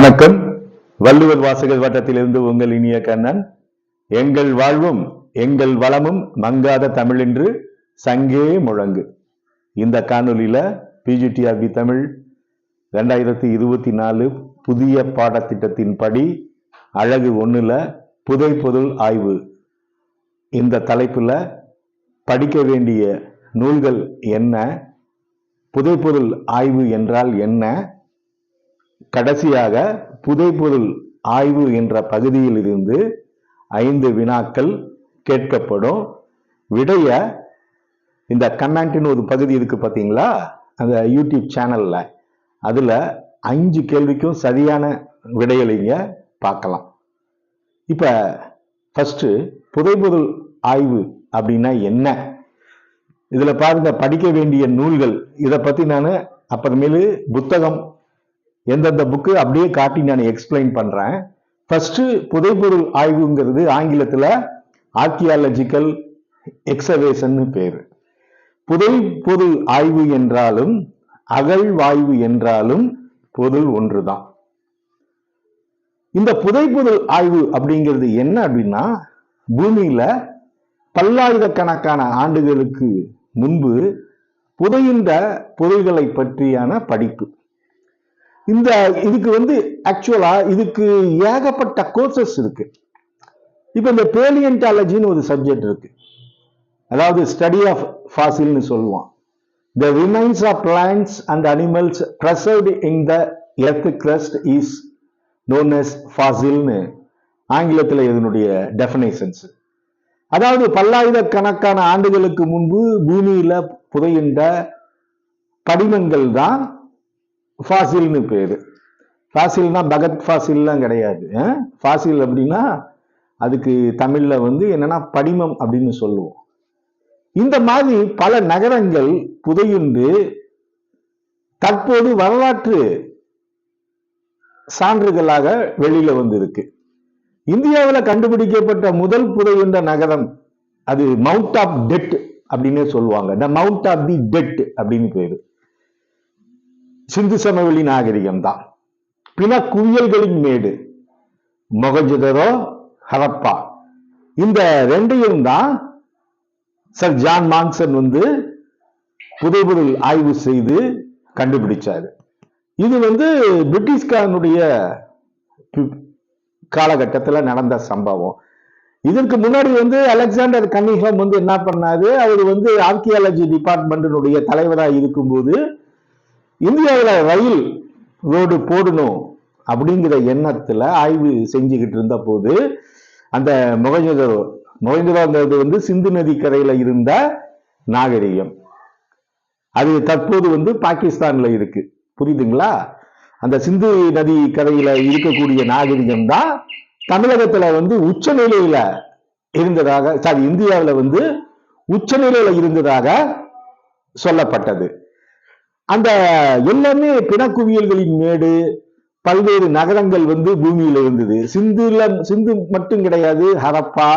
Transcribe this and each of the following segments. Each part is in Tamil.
வணக்கம். வள்ளுவர் வாசகர் வட்டத்திலிருந்து உங்கள் இனிய கண்ணன். எங்கள் வாழ்வும் எங்கள் வளமும் மங்காத தமிழ் என்று சங்கே முழங்கு. இந்த காணொலியில பிஜிடிஆர்பி தமிழ் ரெண்டாயிரத்தி இருபத்தி நாலு புதிய பாடத்திட்டத்தின்படி அழகு ஒண்ணுல புதை பொருள் ஆய்வு. இந்த தலைப்புல படிக்க வேண்டிய நூல்கள் என்ன? புதைப்பொருள் ஆய்வு என்றால் என்ன? கடைசியாக புதைபொருள் ஆய்வு என்ற பகுதியில் இருந்து ஐந்து வினாக்கள் கேட்கப்படும். விடைய இந்த கமெண்ட்னு ஒரு பகுதி இருக்கு பார்த்தீங்களா? அந்த யூடியூப் சேனல்ல. அதுல அஞ்சு கேள்விக்கும் சரியான விடையளிங்க பார்க்கலாம். இப்ப ஃபஸ்ட்டு புதைபொருள் ஆய்வு அப்படின்னா என்ன? இதில் பாருங்க படிக்க வேண்டிய நூல்கள். இதை பற்றி நான் அப்புறமேலு புத்தகம் எந்தெந்த புக்கு அப்படியே காட்டி நான் எக்ஸ்பிளைன் பண்றேன். ஃபர்ஸ்ட் புதைப்பொருள் ஆய்வுங்கிறது ஆங்கிலத்தில் ஆர்கியாலஜிக்கல் எக்ஸவேஷன் பேர். புதைப்பொருள் ஆய்வு என்றாலும் அகழ்வாய்வு என்றாலும் பொருள் ஒன்றுதான். இந்த புதைப்பொருள் ஆய்வு அப்படிங்கிறது என்ன அப்படின்னா பூமியில பல்லாயிரக்கணக்கான ஆண்டுகளுக்கு முன்பு புதைந்த பொருள்களை பற்றியான படிப்பு. இந்த இதுக்கு வந்து ஆக்சுவலா இதுக்கு ஏகப்பட்ட கோர்சஸ் இருக்கு. இப்போ இந்த பேலியன்டாலஜின்னு ஒரு சப்ஜெக்ட் இருக்கு. அதாவது ஸ்டடி ஆஃப் ஃபாசில்னு சொல்லுவான். The remains of plants and animals preserved in the earth crust is known as ஃபாசில்னு ஆங்கிலத்தில் இதனுடைய டெஃபினேஷன்ஸ் அதாவது பல்லாயிரக்கணக்கான ஆண்டுகளுக்கு முன்பு பூமியில புதையுண்ட படிமங்கள் தான் ஃபாசில்னு பேர். ஃபாசில்னா பகத் ஃபாசில்லாம் கிடையாது. ஃபாசில் அப்படின்னா அதுக்கு தமிழில் வந்து என்னென்னா படிமம் அப்படின்னு சொல்லுவோம். இந்த மாதிரி பல நகரங்கள் புதையுண்டு. தற்போது வரலாற்று சான்றுகளாக வெளியில வந்திருக்கு. இந்தியாவில் கண்டுபிடிக்கப்பட்ட முதல் புதையுண்ட நகரம் அது மவுண்ட் ஆஃப் டெட் அப்படின்னே சொல்லுவாங்க. The mound of the dead அப்படின்னு பேரு. சிந்து சமவெளி நாகரிகம் தான் பின குவியல்களின் மேடு. மொகஜுதரோ ஹரப்பா. இந்த ரெண்டையும் தான் சர் ஜான் மான்சன் வந்து புதைபொருள் ஆய்வு செய்து கண்டுபிடிச்சாரு. இது வந்து பிரிட்டிஷ்காரனுடைய காலகட்டத்தில் நடந்த சம்பவம். இதற்கு முன்னாடி வந்து அலெக்சாண்டர் கன்னிகம் வந்து என்ன பண்ணாரு? அவர் வந்து ஆர்கியாலஜி டிபார்ட்மெண்ட்டினுடைய தலைவராக இருக்கும்போது இந்தியாவில் ரயில் ரோடு போடணும் அப்படிங்கிற எண்ணத்தில் ஆய்வு செஞ்சுக்கிட்டு இருந்த போது அந்த மொகஞ்சதரோ மொகஞ்சதோங்கிறது வந்து சிந்து நதி கரையில் இருந்த நாகரிகம். அது தற்போது வந்து பாகிஸ்தான்ல இருக்கு. புரியுதுங்களா? அந்த சிந்து நதி கரையில இருக்கக்கூடிய நாகரிகம் தான் தமிழகத்துல வந்து உச்சநிலையில இருந்ததாக சாரி இந்தியாவில் வந்து உச்சநிலையில் இருந்ததாக சொல்லப்பட்டது. அந்த எல்லாமே பிணக்குவியல்களின் மேடு பல்வேறு நகரங்கள் வந்து பூமியில இருந்தது. சிந்துல சிந்து மட்டும் கிடையாது ஹரப்பா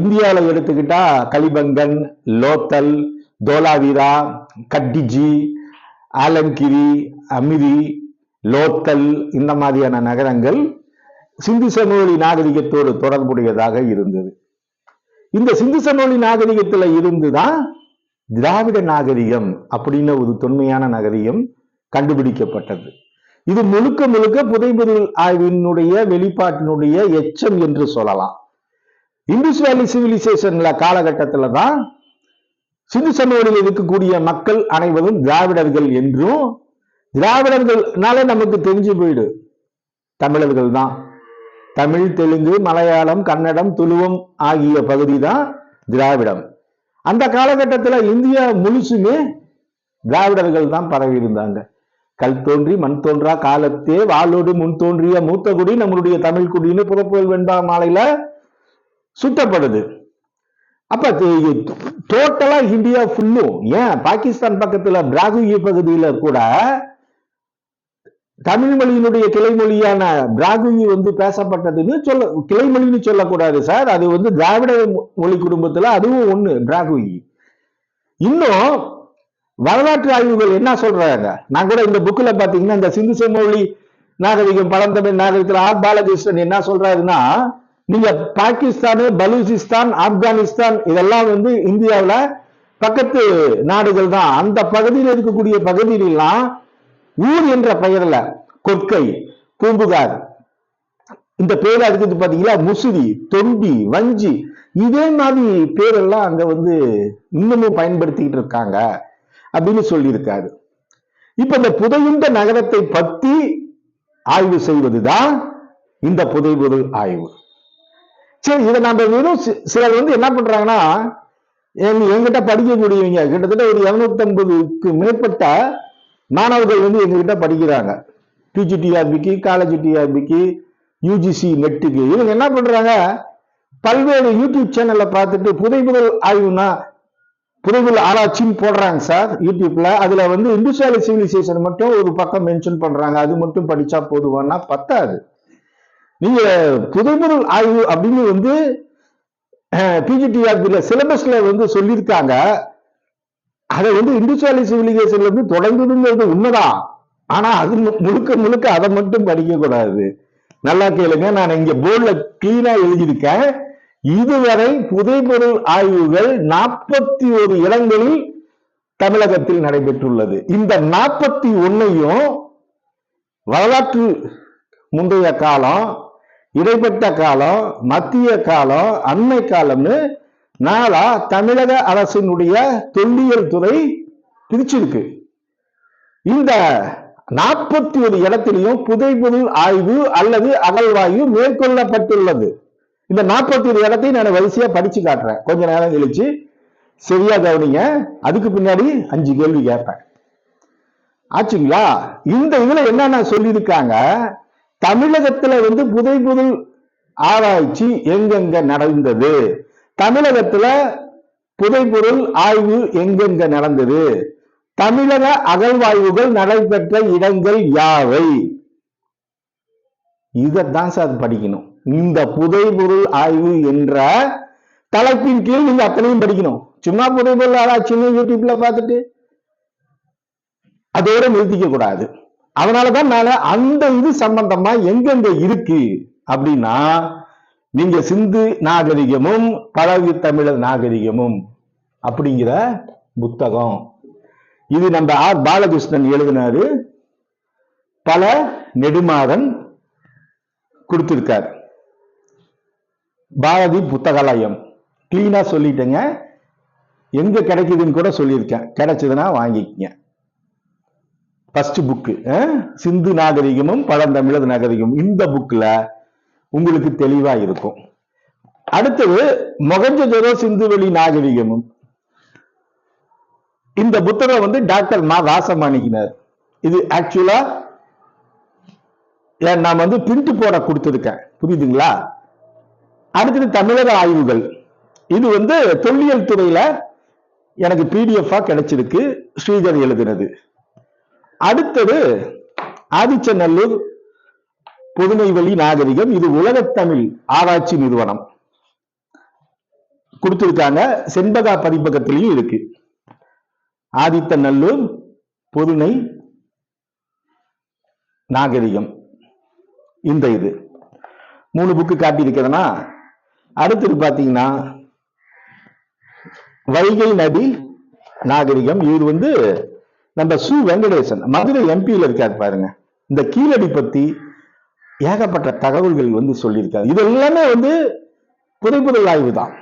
இந்தியாவில் எடுத்துக்கிட்டா கலிபங்கன் லோத்தல் தோலாவீரா கட்டிஜி ஆலங்கிரி அமிரி லோத்தல் இந்த மாதிரியான நகரங்கள் சிந்து சமவெளி நாகரிகத்தோடு தொடர்புடையதாக இருந்தது. இந்த சிந்து சமவெளி நாகரிகத்துல இருந்துதான் திராவிட நாகரிகம் அப்படின்னு ஒரு தொன்மையான நாகரிகம் கண்டுபிடிக்கப்பட்டது. இது முழுக்க முழுக்க புதைபொருள் ஆய்வினுடைய வெளிப்பாட்டினுடைய எச்சம் என்று சொல்லலாம். இந்துஸ் வேலி சிவிலைசேஷன்ல காலகட்டத்துல தான் சிந்து சமவெளியில் இருக்கக்கூடிய மக்கள் அனைவரும் திராவிடர்கள் என்றும் திராவிடர்கள்னால நமக்கு தெரிஞ்சு போயிடு. தமிழர்கள் தான். தமிழ் தெலுங்கு மலையாளம் கன்னடம் துளுவம் ஆகிய பகுதி தான் திராவிடம். அந்த காலகட்டத்தில் இந்தியா முழுசுமே திராவிடர்கள் தான் பரவி இருந்தாங்க. கல் தோன்றி மண் தோன்றா காலத்தே வாளோடு முன் தோன்றிய மூத்த குடி நம்மளுடைய தமிழ் குடின்னு புறப்புயல் வெண்பா மாலையில சுத்தப்படுது அப்ப டோட்டலா இந்தியா ஃபுல்லும் ஏன்? பாகிஸ்தான் பக்கத்துல பிராகுகி பகுதியில கூட தமிழ் மொழியினுடைய கிளைமொழியான பிராகுயி வந்து பேசப்பட்டதுன்னு சொல்ல கிளைமொழின்னு சொல்லக்கூடாது சார். அது வந்து திராவிட மொழி குடும்பத்துல அதுவும் ஒண்ணு பிராகுயி இன்னும் வரலாற்று ஆய்வுகள் என்ன சொல்றாங்க? நான் கூட இந்த புக்கில் பார்த்தீங்கன்னா இந்த சிந்து சமவெளி நாகரிகம் பழந்தமிழ் நாகரிகத்தில் ஆர். பாலகிருஷ்ணன் என்ன சொல்றாருன்னா நீங்க பாகிஸ்தான் பலூசிஸ்தான் ஆப்கானிஸ்தான் இதெல்லாம் வந்து இந்தியாவில் பக்கத்து நாடுகள் தான். அந்த பகுதியில் இருக்கக்கூடிய பகுதியிலாம் ஊர் என்ற பெயர்ல கொற்கை பூம்புகார். இந்த பேர் இருக்குது பாத்தீங்களா முசிறி தொண்டி வஞ்சி. இதே மாதிரி பேரெல்லாம் அங்க வந்து இன்னமும் பயன்படுத்திக்கிட்டு இருக்காங்க அப்படின்னு சொல்லியிருக்காரு. இப்ப இந்த புதையுண்ட நகரத்தை பத்தி ஆய்வு செய்வதுதான் இந்த புதைபொருள் ஆய்வு. சரி இதை நம்ம வெறும் சி- சிலர் வந்து என்ன பண்றாங்கன்னா எங்க- என்கிட்ட படிக்கக்கூடியவங்க கிட்டத்தட்ட ஒரு இருநூத்தி ஐம்பதுக்கு மேற்பட்ட மாணவர்கள் வந்து எங்ககிட்ட படிக்கிறாங்க. பிஜி டிஆர்பிக்கு காலேஜ் டிஆர்பிக்கு யூஜிசி நெட்டுக்கு இவங்க என்ன பண்றாங்க? பல்வேறு யூடியூப் சேனல்ல பார்த்துட்டு புதைபுதல் ஆய்வுனா புதைபுல் ஆராய்ச்சின்னு போடுறாங்க சார் யூடியூப்ல அதுல வந்து இந்துஸ்ட்ரியல் சிவிலைசேஷன் மட்டும் ஒரு பக்கம் மென்ஷன் பண்றாங்க. அது மட்டும் படிச்சா போதுவானா பத்தாது. நீங்க புதைபொருள் ஆய்வு அப்படின்னு வந்து பிஜிடிஆர்பியில் சிலபஸ்ல வந்து சொல்லியிருக்காங்க. அதை வந்து இந்துஸ்ட்ரியல் சிவிலைசேஷன்ல இருந்து தொடங்குதுங்கிறது உண்மைதான். ஆனா அது முழுக்க முழுக்க அதை மட்டும் படிக்க கூடாது நல்லா கேளுங்க நான் இங்க போர்டுல கிளீனா எழுதியிருக்கேன். இதுவரை புதைபொருள் ஆய்வுகள் நாற்பத்தி ஒரு இடங்களில் தமிழகத்தில் நடைபெற்றுள்ளது. இந்த நாற்பத்தி ஒன்னையும் வரலாற்று முந்தைய காலம் இடைப்பட்ட காலம் மத்திய காலம் அண்மை காலம்னு நாளா தமிழக அரசினுடைய தொல்லியல் துறை பிரிச்சிருக்கு. இந்த நாற்பத்தி ஒரு இடத்திலையும் புதைபொருள் ஆய்வு அல்லது அகழ்வாய்வு மேற்கொள்ளப்பட்டுள்ளது. இந்த நாற்பத்தி ஒரு இடத்தையும் நான் வரிசையா படிச்சு காட்டுறேன். கொஞ்ச நேரம் கழிச்சு சரியா கவனிங்க. அதுக்கு பின்னாடி அஞ்சு கேள்வி கேட்பேன். ஆச்சுங்களா? இந்த இதுல என்னென்ன சொல்லியிருக்காங்க? தமிழகத்துல வந்து புதைபொருள் ஆராய்ச்சி எங்கெங்க நடந்தது? தமிழகத்துல புதைபொருள் ஆய்வு எங்கெங்க நடந்தது? தமிழக அகழ்வாய்வுகள் நடைபெற்ற இடங்கள் யாவை? இதைத்தான் சார் படிக்கணும். இந்த புதைபொருள் ஆய்வு என்ற தலைப்பின் கீழ் நீங்க அத்தனையும் படிக்கணும். சும்மா புதைபொருள் ஆராய்ச்சின்னு யூடியூப்ல பார்த்துட்டு அதோட நிறுத்திக்க கூடாது. அதனாலதான் நான் அந்த இது சம்பந்தமா எங்கெங்க இருக்கு? அப்படின்னா நீங்க சிந்து நாகரிகமும் பழகு தமிழர் நாகரிகமும் அப்படிங்கிற புத்தகம். இது நம்ம ஆர். பாலகிருஷ்ணன் எழுதினாரு. பல நெடுமாறன் கொடுத்திருக்கார். பாரதி புத்தகாலயம். கிளீனா சொல்லிட்டேங்க. எங்க கிடைக்குதுன்னு கூட சொல்லியிருக்கேன். கிடைச்சதுன்னா வாங்கிக்கங்க. ஃபர்ஸ்ட் புக்கு சிந்து நாகரிகமும் பழந்தமிழர் நாகரிகமும். இந்த புக்கில் உங்களுக்கு தெளிவா இருக்கும். அடுத்தது மொகஞ்சதரோ சிந்துவெளி நாகரிகமும். இந்த புத்தகம் வந்து டாக்டர் மா ராசமாணிக்கினார் இது ஆக்சுவலா நான் வந்து பிரிண்ட் போட கொடுத்துருக்கேன். புரியுதுங்களா? அடுத்தது தமிழக ஆய்வுகள். இது வந்து தொல்லியல் துறையில எனக்கு பிடிஎஃப் கிடைச்சிருக்கு. ஸ்ரீதர் எழுதினது. அடுத்தது ஆதிச்சநல்லூர் பொதுமைவெளி நாகரிகம். இது உலகத்தமிழ் ஆராய்ச்சி நிறுவனம். கொடுத்திருக்காங்க. செண்பகா பதிப்பகத்திலையும் இருக்கு. ஆதித்தநல்லூர் பொதுமை நாகரிகம். இந்த இது. மூணு புக்கு காட்டியிருக்கிறதுனா அடுத்தது பாத்தீங்கன்னா வைகை நதி நாகரிகம். இவர் வந்து நம்ம சு வெங்கடேசன் மதுரை எம்பியில் இருக்கார் பாருங்க. இந்த கீழடி பத்தி ஏகப்பட்ட தகவல்கள் வந்து சொல்லியிருக்காரு இது எல்லாமே வந்து புதைப்புதல் ஆய்வு தான்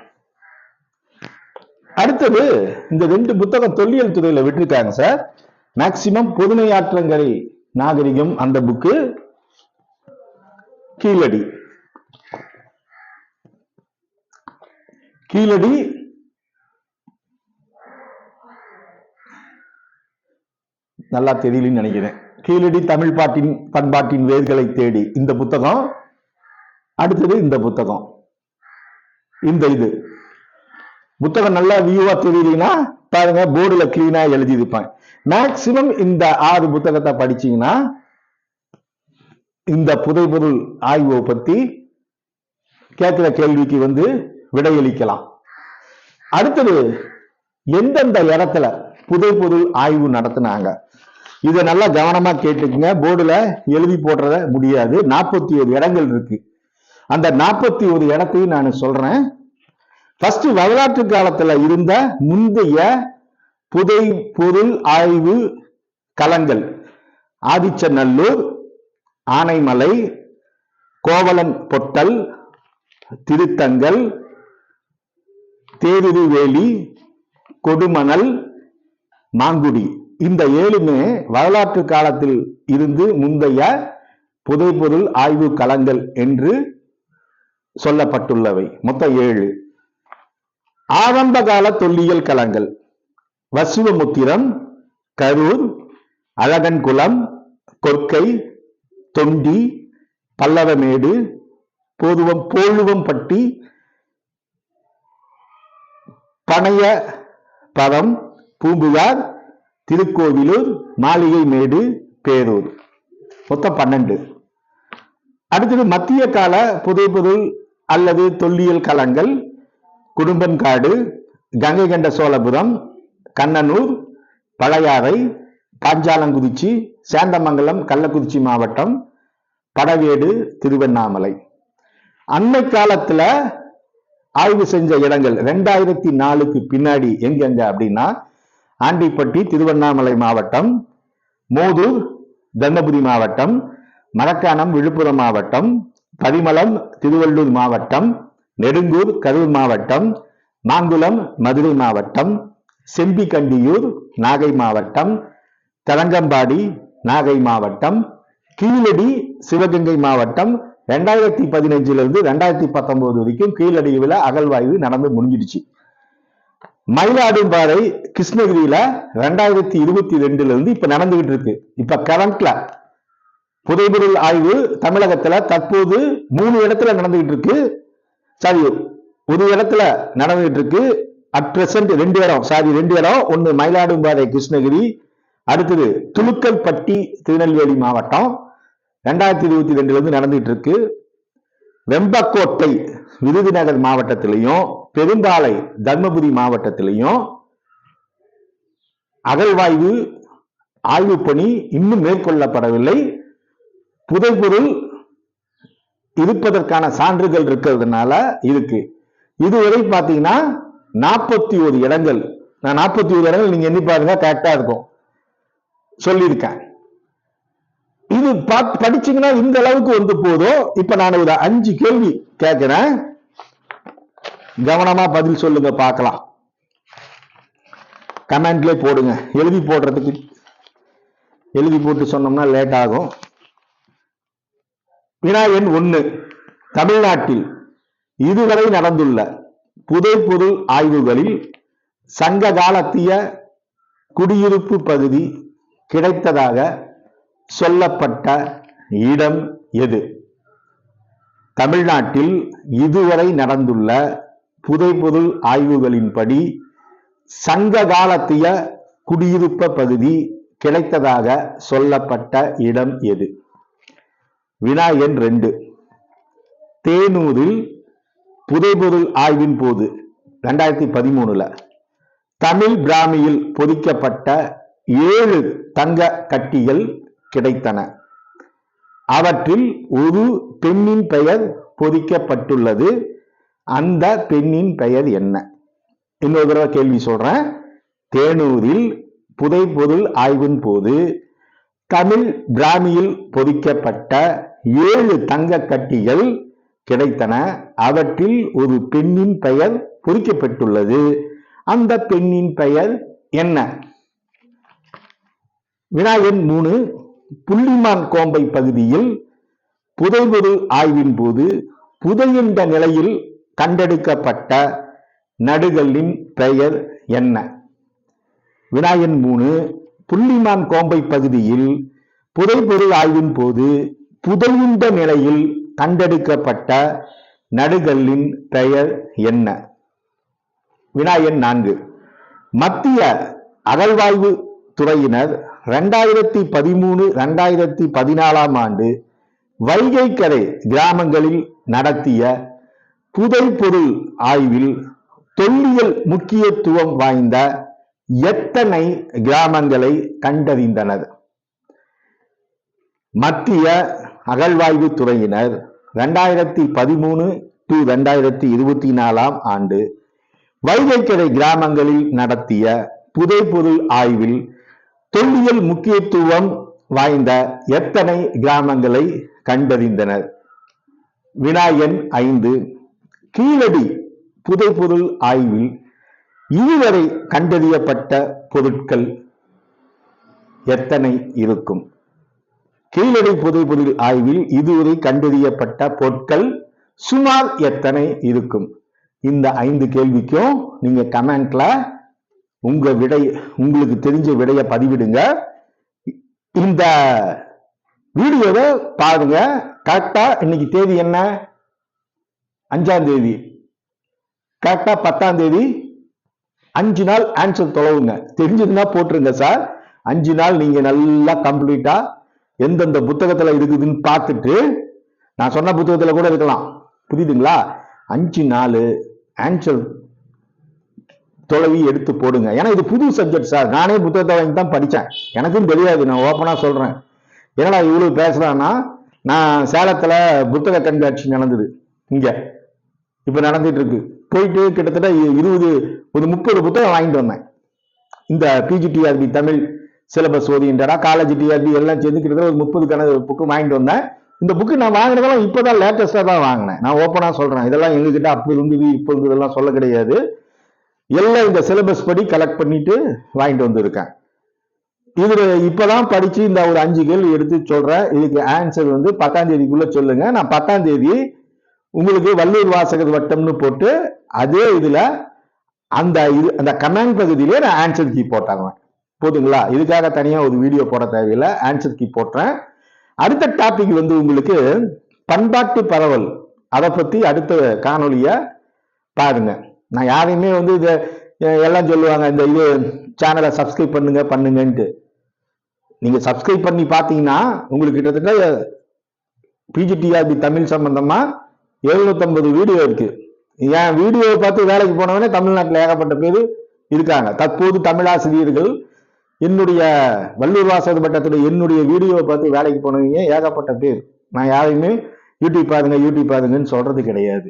அடுத்தது இந்த ரெண்டு புத்தகம் தொல்லியல் துறையில விட்டுருக்காங்க சார் மேக்சிமம் பொதுமை ஆற்றங்கரை நாகரிகம் அந்த புக்கு கீழடி. கீழடி நல்லா தெரியலன்னு நினைக்கிறேன். கீழடி தமிழ் பாட்டின் பண்பாட்டின் வேர்களை தேடி. இந்த புத்தகம் அடுத்தது இந்த புத்தகம். இந்த இது. புத்தகம் நல்லா வியூவா தெரியுதுன்னா பாருங்க போர்டுல கிளீனா எழுதி இருப்பேன் மேக்சிமம் இந்த ஆறு புத்தகத்தை படிச்சீங்கன்னா இந்த புதைபொருள் ஆய்வை பத்தி கேட்கிற கேள்விக்கு வந்து விடையளிக்கலாம். அடுத்தது எந்தெந்த இடத்துல புதைபொருள் ஆய்வு நடத்தினாங்க? இதை நல்லா கவனமா கேட்டுக்குங்க. போர்டுல எழுதி போடுறத முடியாது. நாற்பத்தி ஒரு இடங்கள் இருக்கு. அந்த நாற்பத்தி ஒரு இடத்தையும் நான் சொல்றேன். ஃபர்ஸ்ட் வரலாற்று காலத்துல இருந்த முந்தைய புதை பொருள் ஆய்வு களங்கள். ஆதிச்சநல்லூர் ஆனைமலை கோவலன் பொட்டல் திருத்தங்கல் தேரிருவேலி கொடுமணல் மாங்குடி. இந்த ஏழுமே வரலாற்று காலத்தில் இருந்து முந்தைய புதைபொருள் ஆய்வு களங்கள் என்று சொல்லப்பட்டுள்ளவை. மொத்தம் ஏழு. ஆரம்ப கால தொல்லியல் களங்கள். வசுவமுத்திரம் கரூர் அழகன்குளம் கொற்கை தொண்டி பல்லவமேடு போதுவம் போழுவம்பட்டி பனைய பதம் பூம்புகார் திருக்கோவிலூர் மாளிகை மேடு பேரூர். மொத்தம் பன்னெண்டு. அடுத்தது மத்திய கால புதைபொருள் அல்லது தொல்லியல் களங்கள் குடும்பன்காடு கங்கை கண்ட சோழபுரம் கண்ணனூர் பழையாறை பாஞ்சாலங்குறிச்சி சேந்தமங்கலம் கள்ளக்குறிச்சி மாவட்டம் படவேடு திருவண்ணாமலை. அண்மை காலத்துல ஆய்வு செஞ்ச இடங்கள் ரெண்டாயிரத்தி நாலுக்கு பின்னாடி எங்கெங்க அப்படின்னா ஆண்டிப்பட்டி திருவண்ணாமலை மாவட்டம் மோதூர் தர்மபுரி மாவட்டம் மரக்காணம் விழுப்புரம் மாவட்டம் பரிமளம் திருவள்ளூர் மாவட்டம் நெடுங்கூர் கரூர் மாவட்டம் மாங்குளம் மதுரை மாவட்டம் செம்பிகண்டியூர் நாகை மாவட்டம் தரங்கம்பாடி நாகை மாவட்டம் கீழடி சிவகங்கை மாவட்டம் ரெண்டாயிரத்தி பதினஞ்சுல இருந்து ரெண்டாயிரத்தி பத்தொன்பது வரைக்கும் கீழடியில் அகழ்வாய்வு நடந்து முடிஞ்சிடுச்சு. மயிலாடும்பாறை கிருஷ்ணகிரியில ரெண்டாயிரத்தி இருபத்தி ரெண்டுல இருந்து இப்ப நடந்துகிட்டு இருக்கு. இப்ப கரண்ட்ல புதைபொருள் ஆய்வு தமிழகத்துல தற்போது மூணு இடத்துல நடந்துகிட்டு இருக்கு. சாரி ஒரு இடத்துல நடந்துகிட்டு இருக்கு. அட் பிரசன்ட் ரெண்டு இடம். சாரி ரெண்டு இடம். ஒன்னு மயிலாடும்பாறை கிருஷ்ணகிரி அடுத்தது துலுக்கல்பட்டி திருநெல்வேலி மாவட்டம். ரெண்டாயிரத்தி இருபத்தி ரெண்டுல இருந்து நடந்துகிட்டு இருக்கு. வெம்பக்கோட்டை விருதுநகர் மாவட்டத்திலையும் பெரும்பாலை தர்மபுரி மாவட்டத்திலையும் அகழ்வாய்வு ஆய்வு பணி இன்னும் மேற்கொள்ளப்படவில்லை. புதைபொருள் இருப்பதற்கான சான்றுகள் இருக்கிறதுனால இருக்கு. இதுவரை பாத்தீங்கன்னா நாற்பத்தி ஒரு இடங்கள். நான் நாற்பத்தி ஒரு இடங்கள் நீங்க எண்ணி பாருங்க கரெக்டா இருக்கும். சொல்லியிருக்கேன். இது படிச்சீங்கன்னா இந்த அளவுக்கு வந்து போதும். இப்ப நான் ஒரு அஞ்சு கேள்வி கேட்கிறேன். கவனமா பதில் சொல்லுங்க பார்க்கலாம். கமெண்ட்ல போடுங்க. எழுதி போடுறதுக்கு எழுதி போட்டு சொன்னோம்னா லேட் ஆகும். வினா எண் ஒன்று தமிழ்நாட்டில் இதுவரை நடந்துள்ள புதைப்பொருள் ஆய்வுகளில் சங்க காலத்திய குடியிருப்பு பகுதி கிடைத்ததாக சொல்லப்பட்ட இடம் எது? தமிழ்நாட்டில் இதுவரை நடந்துள்ள புதைப்பொருள் ஆய்வுகளின்படி சங்க காலத்திய குடியிருப்ப பகுதி கிடைத்ததாக சொல்லப்பட்ட இடம் எது? விநாயகன் ரெண்டு. தேனூரில் புதைபொருள் ஆய்வின் போது ரெண்டாயிரத்தி பதிமூணுல தமிழ் பிராமியில் பொறிக்கப்பட்ட ஏழு தங்க கட்டிகள் கிடைத்தன. அவற்றில் ஒரு பெண்ணின் பெயர் பொறிக்கப்பட்டுள்ளது. அந்த பெண்ணின் பெயர் என்ன? இன்னொரு தடவை கேள்வி சொல்றேன். தேனூரில் புதைபொருள் ஆய்வின் போது தமிழ் பிராமியில் பொறிக்கப்பட்ட ஏழு தங்க கட்டிகள் கிடைத்தன. அவற்றில் ஒரு பெண்ணின் பெயர் பொறிக்கப்பட்டுள்ளது. அந்த பெண்ணின் பெயர் என்ன? வினாயன் மூணு புள்ளிமான் கோம்பை பகுதியில் புதைபொரு ஆய்வின் போது புதையுண்ட நிலையில் கண்டெடுக்கப்பட்ட நடுகளின் பெயர் என்ன? வினாயன் மூணு புள்ளிமான் கோம்பை பகுதியில் புதைபொருள் ஆய்வின் போது புதையுண்ட நிலையில் கண்டெடுக்கப்பட்ட நடுகல்லின் பெயர் என்ன? வினாயன் நான்கு. மத்திய அகழ்வாய்வு துறையினர் ரெண்டாயிரத்தி பதிமூணு ரெண்டாயிரத்தி பதினாலாம் ஆண்டு வைகைக்கரை கிராமங்களில் நடத்திய புதைப்பொருள் ஆய்வில் தொல்லியல் முக்கியத்துவம் வாய்ந்த எத்தனை கிராமங்களை கண்டறிந்தனர்? மத்திய அகழ்வாய்வு துறையினர் ரெண்டாயிரத்தி பதிமூணு டு ரெண்டாயிரத்தி இருபத்தி நாலாம் ஆண்டு வைகைக்கரை கிராமங்களில் நடத்திய புதைபொருள் ஆய்வில் தொல்லியல் முக்கியத்துவம் வாய்ந்த எத்தனை கிராமங்களை கண்டறிந்தனர்? வினாயன் ஐந்து கீழடி புதைபொருள் ஆய்வில் இதுவரை கண்டறியப்பட்ட பொருட்கள் எத்தனை இருக்கும்? கீழடி புதைபொருள் ஆய்வில் இதுவரை கண்டறியப்பட்ட பொருட்கள் சுமார் எத்தனை இருக்கும்? இந்த ஐந்து கேள்விக்கும் நீங்க கமெண்ட்ல உங்க விடை உங்களுக்கு தெரிஞ்ச விடைய பதிவிடுங்க. இந்த வீடியோவை பாருங்க. கரெக்டா இன்னைக்கு தேதி என்ன? அஞ்சாம் தேதி. கரெக்டா பத்தாம் தேதி. அஞ்சு நாள் ஆன்சர் தொலைவுங்க. தெரிஞ்சதுன்னா போட்டுருங்க சார். அஞ்சு நாள் நீங்க நல்லா கம்ப்ளீட்டா எந்தெந்த புத்தகத்துல இருக்குதுன்னு பார்த்துட்டு நான் சொன்ன புத்தகத்துல கூட இருக்கலாம். புரியுதுங்களா? அஞ்சு நாள் ஆன்சர் தொலைவி எடுத்து போடுங்க. ஏன்னா இது புது சப்ஜெக்ட் சார் நானே புத்தகத்தை வாங்கி தான் படித்தேன் எனக்கும் தெரியாது. நான் ஓப்பனாக சொல்கிறேன் என்னடா இவ்வளோ பேசுகிறான்னா நான் சேலத்தில் புத்தக கண்காட்சி நடந்தது. இங்கே. இப்போ நடந்துட்டு இருக்கு. போயிட்டு கிட்டத்தட்ட இருபது ஒரு முப்பது புத்தகம் வாங்கிட்டு வந்தேன். இந்த பிஜிடிஆர்பி தமிழ் சிலபஸ் ஓதின்றடா காலேஜ் டிஆர்பி எல்லாம் சேர்ந்து கிட்டத்தட்ட ஒரு முப்பது கணக்கு புக்கு வாங்கிட்டு வந்தேன். இந்த புக்கு நான் வாங்கினதெல்லாம் இப்போதான் லேட்டஸ்டாக தான் வாங்கினேன். நான் ஓப்பனாக சொல்கிறேன் இதெல்லாம் எங்ககிட்ட அப்போ இருந்தது இப்போ இருந்ததெல்லாம் சொல்ல கிடையாது. எல்லாம் இந்த சிலபஸ் படி கலெக்ட் பண்ணிட்டு வாங்கிட்டு வந்திருக்கேன். இதுல இப்பதான் படிச்சு இந்த ஒரு அஞ்சு கேள்வி எடுத்து சொல்றேன். இதுக்கு ஆன்சர் வந்து பத்தாம் தேதிக்குள்ள சொல்லுங்க. நான் பத்தாம் தேதி உங்களுக்கு வள்ளூர் வாசகர் வட்டம்னு போட்டு அதே இதுல அந்த இது அந்த கமெண்ட் பகுதியிலே நான் ஆன்சர் கீ போட்டாங்க. போதுங்களா? இதுக்காக தனியா ஒரு வீடியோ போட தேவையில்லை. ஆன்சர் கீ போட்டேன் அடுத்த டாபிக் வந்து உங்களுக்கு பண்பாட்டு பரவல். அதை பத்தி அடுத்த காணொலிய பாருங்க. நான் யாரையுமே வந்து இதை எல்லாம் சொல்லுவாங்க இந்த இது சேனலை சப்ஸ்கிரைப் பண்ணுங்க பண்ணுங்கன்ட்டு. நீங்க சப்ஸ்கிரைப் பண்ணி பார்த்தீங்கன்னா உங்களுக்கு கிட்டத்தட்ட பிஜிடிஆர்பி தமிழ் சம்பந்தமா எழுநூத்தம்பது வீடியோ இருக்கு. என் வீடியோவை பார்த்து வேலைக்கு போனவனே தமிழ்நாட்டில் ஏகப்பட்ட பேர் இருக்காங்க. தற்போது தமிழாசிரியர்கள் என்னுடைய வள்ளூர் வாசகர் பட்டத்துடைய என்னுடைய வீடியோவை பார்த்து வேலைக்கு போனவங்க ஏகப்பட்ட பேர். நான் யாரையுமே யூடியூப் பாருங்க யூடியூப் பாருங்கன்னு சொல்றது கிடையாது.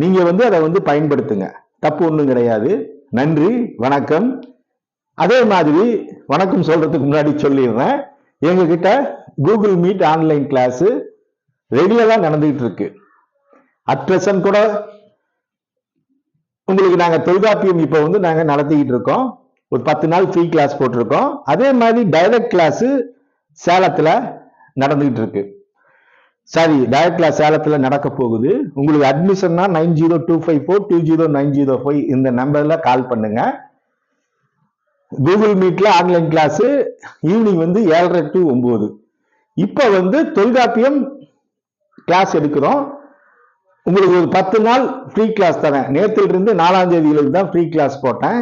நீங்க வந்து அதை வந்து பயன்படுத்துங்க. தப்பு ஒன்றும் கிடையாது. நன்றி வணக்கம். அதே மாதிரி வணக்கம் சொல்றதுக்கு முன்னாடி சொல்லிடுறேன். எங்ககிட்ட கூகுள் மீட் ஆன்லைன் கிளாஸ் ரெகுலராக நடந்துகிட்டு இருக்கு. அட்ரஸன் கூட உங்களுக்கு நாங்கள் தொல்காப்பியம் இப்போ வந்து நாங்கள் நடத்திக்கிட்டு இருக்கோம். ஒரு பத்து நாள் ஃப்ரீ கிளாஸ் போட்டிருக்கோம். அதே மாதிரி டைரக்ட் கிளாஸு சேலத்தில் நடந்துகிட்டு இருக்கு. சாரி டயட் கிளாஸ் சேலத்தில் நடக்க போகுது. உங்களுக்கு அட்மிஷன்னா nine zero two five four two zero nine zero five இந்த நம்பரில் கால் பண்ணுங்க. கூகுள் மீட்டில் ஆன்லைன் கிளாஸு ஈவினிங் வந்து ஏழரை டு ஒம்பது இப்போ வந்து தொல்காப்பியம் கிளாஸ் எடுக்கிறோம். உங்களுக்கு ஒரு பத்து நாள் ஃப்ரீ கிளாஸ் தரேன். நேற்றுலேருந்து இருந்து நாலாம் தேதியிலிருந்து தான் ஃப்ரீ கிளாஸ் போட்டேன்.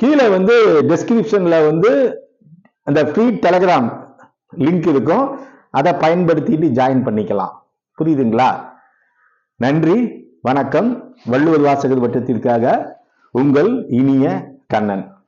கீழே வந்து டெஸ்கிரிப்ஷனில் வந்து அந்த ஃப்ரீ டெலகிராம் லிங்க் இருக்கும். அதை பயன்படுத்திட்டு ஜாயின் பண்ணிக்கலாம். புரியுதுங்களா? நன்றி வணக்கம். வள்ளுவர் வாசகர் வட்டத்திற்காக உங்கள் இனிய கண்ணன்.